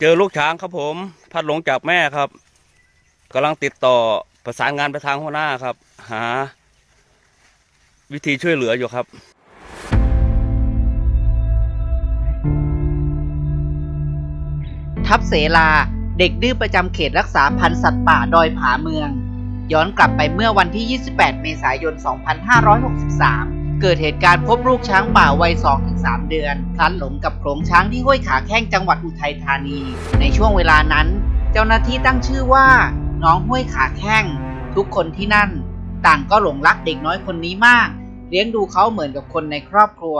เจอลูกช้างครับผม พัดหลงจากแม่ครับกำลังติดต่อประสานงานไปทางหัวหน้าครับ หา วิธีช่วยเหลืออยู่ครับทับเสลาเด็กดื้อประจำเขตรักษาพันธุ์สัตว์ป่าดอยผาเมือง ย้อนกลับไปเมื่อวันที่ 28 เมษายน 2563 เกิดเหตุการณ์พบลูกช้างป่าวัย 2-3 เดือน พลัดหลงกับโขลงช้างที่ห้วยขาแข้งจังหวัดอุทัยธานี ในช่วงเวลานั้น เจ้าหน้าที่ตั้งชื่อว่า น้องห้วยขาแข้ง ทุกคนที่นั่น ต่างก็หลงรักเด็กน้อยคนนี้มาก เลี้ยงดูเขาเหมือนกับคนในครอบครัว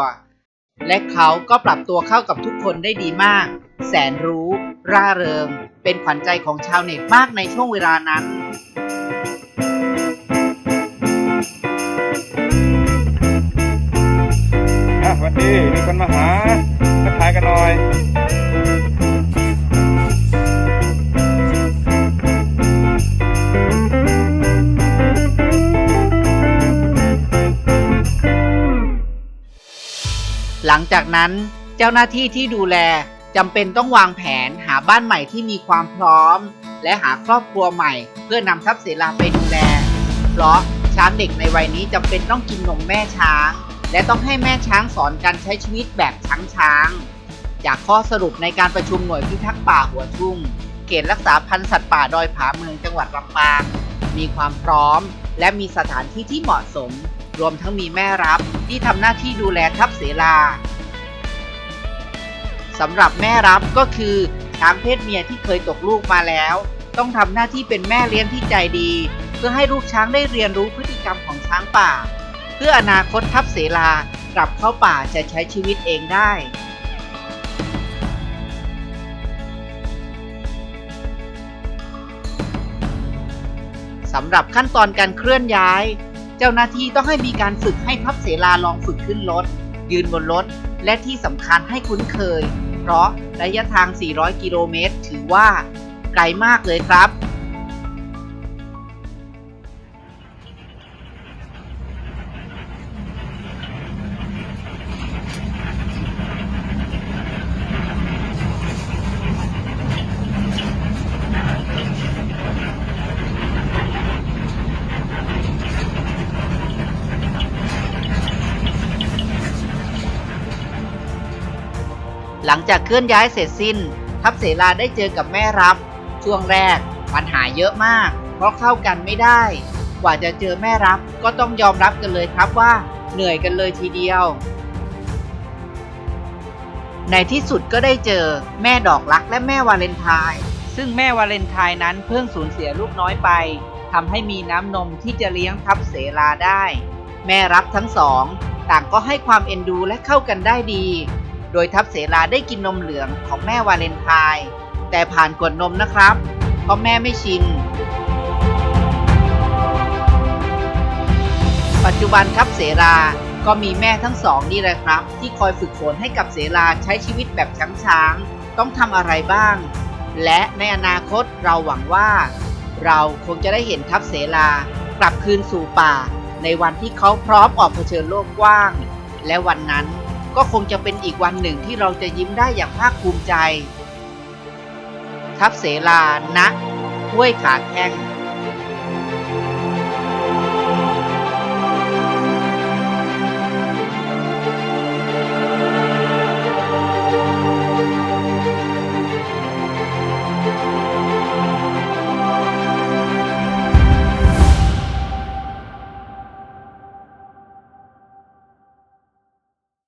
และเขาก็ปรับตัวเข้ากับทุกคนได้ดีมาก แสนรู้ ร่าเริง เป็นขวัญใจของชาวเน็ตมากในช่วงเวลานั้น คนมาหาทักทายกันหน่อยหลังจากนั้นเจ้าหน้าที่ที่ดูแลจำเป็นต้องวางแผนหาบ้านใหม่ที่มีความพร้อม และหาครอบครัวใหม่ เพื่อนำทรัพย์เสลาไปดูแล เพราะช้างเด็กในวัยนี้จำเป็นต้องกินนมแม่ช้าง และต้องให้แม่ช้างสอนการใช้ชีวิตแบบช้างช้าง จากข้อสรุปในการประชุมหน่วยพิทักษ์ป่าหัวทุ่ง เขตรักษาพันธุ์สัตว์ป่าดอยผาเมืองจังหวัดลำปาง มีความพร้อม และมีสถานที่ที่เหมาะสม รวมทั้งมีแม่รับที่ทำหน้าที่ดูแลทัพเสลาสำหรับแม่รับก็คือช้างเพศเมียที่เคยตกลูกมาแล้ว ต้องทำหน้าที่เป็นแม่เลี้ยงที่ใจดี เพื่อให้ลูกช้างได้เรียนรู้พฤติกรรมของช้างป่า เพื่ออนาคตทัพเสลากลับเข้าป่าจะใช้ชีวิตเองได้สำหรับขั้นตอนการเคลื่อนย้าย เจ้าหน้าที่ต้องให้มีการฝึกให้ทัพเสลาลองฝึกขึ้นรถ ยืนบนรถ และที่สำคัญให้คุ้นเคย เพราะระยะทาง 400 กิโลเมตร ถือว่า ไกลมากเลยครับ หลังจากเคลื่อนย้ายเสร็จสิ้น ทัพเสลาได้เจอกับแม่รับ ช่วงแรกปัญหาเยอะมาก เพราะเข้ากันไม่ได้ กว่าจะเจอแม่รับก็ต้องยอมรับกันเลยครับว่าเหนื่อยกันเลยทีเดียว ในที่สุดก็ได้เจอแม่ดอกรักและแม่วาเลนไทน์ซึ่งแม่วาเลนไทน์นั้นเพิ่งสูญเสียลูกน้อยไปทำให้มีน้ำนมที่จะเลี้ยงทัพเสลาได้ แม่รับทั้งสอง ต่างก็ให้ความเอ็นดูและเข้ากันได้ดี โดยทัพเสลาได้กินนมเหลืองของแม่วาเลนไทน์แต่ผ่านกวดนมนะครับ เพราะแม่ไม่ชิน ปัจจุบันทัพเสราก็มีแม่ทั้งสองนี่แหละครับ ที่คอยฝึกฝนให้กับเสราใช้ชีวิตแบบช้างๆต้องทำอะไรบ้าง และในอนาคตเราหวังว่า เราคงจะได้เห็นทัพเสลากลับคืนสู่ป่า ในวันที่เขาพร้อมออกเผชิญโลกกว้าง และวันนั้น ก็คงจะเป็นอีกวันหนึ่งที่เราจะยิ้มได้อย่างภาคภูมิใจ ทับเสลานะห้วยขาแข้ง